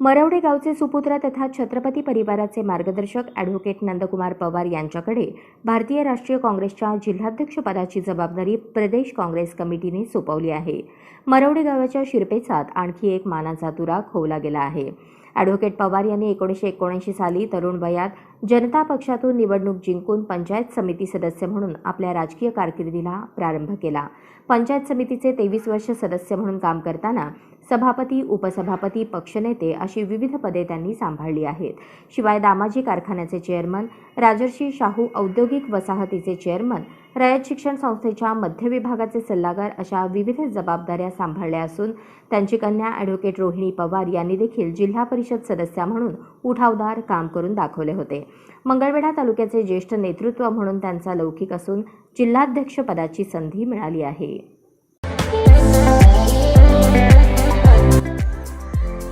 मरवडे गावचे सुपुत्र तथा छत्रपती परिवाराचे मार्गदर्शक ॲडव्होकेट नंदकुमार पवार यांच्याकडे भारतीय राष्ट्रीय काँग्रेसच्या जिल्हाध्यक्षपदाची जबाबदारी प्रदेश काँग्रेस कमिटीने सोपवली आहे. मरवडे गावाच्या शिरपेचात आणखी एक मानाचा तुरा खोवला गेला आहे. ॲडव्होकेट पवार यांनी एकोणीसशे एकोणऐंशी साली तरुण वयात जनता पक्षातून निवडणूक जिंकून पंचायत समिती सदस्य म्हणून आपल्या राजकीय कारकिर्दीला प्रारंभ केला. पंचायत समितीचे तेवीस वर्ष सदस्य म्हणून काम करताना सभापती उपसभापती पक्षनेते अशी विविध पदे त्यांनी सांभाळली आहेत. शिवाय दामाजी कारखान्याचे चेअरमन राजर्षी शाहू औद्योगिक वसाहतीचे चेअरमन रयत शिक्षण संस्थेच्या मध्य विभागाचे सल्लागार अशा विविध जबाबदाऱ्या सांभाळल्या असून त्यांची कन्या ॲडव्होकेट रोहिणी पवार यांनी देखील जिल्हा परिषद सदस्या म्हणून उठावदार काम करून दाखवले होते. मंगळवेढा तालुक्याचे ज्येष्ठ नेतृत्व म्हणून त्यांचा लौकिक असून जिल्हाध्यक्षपदाची संधी मिळाली आहे.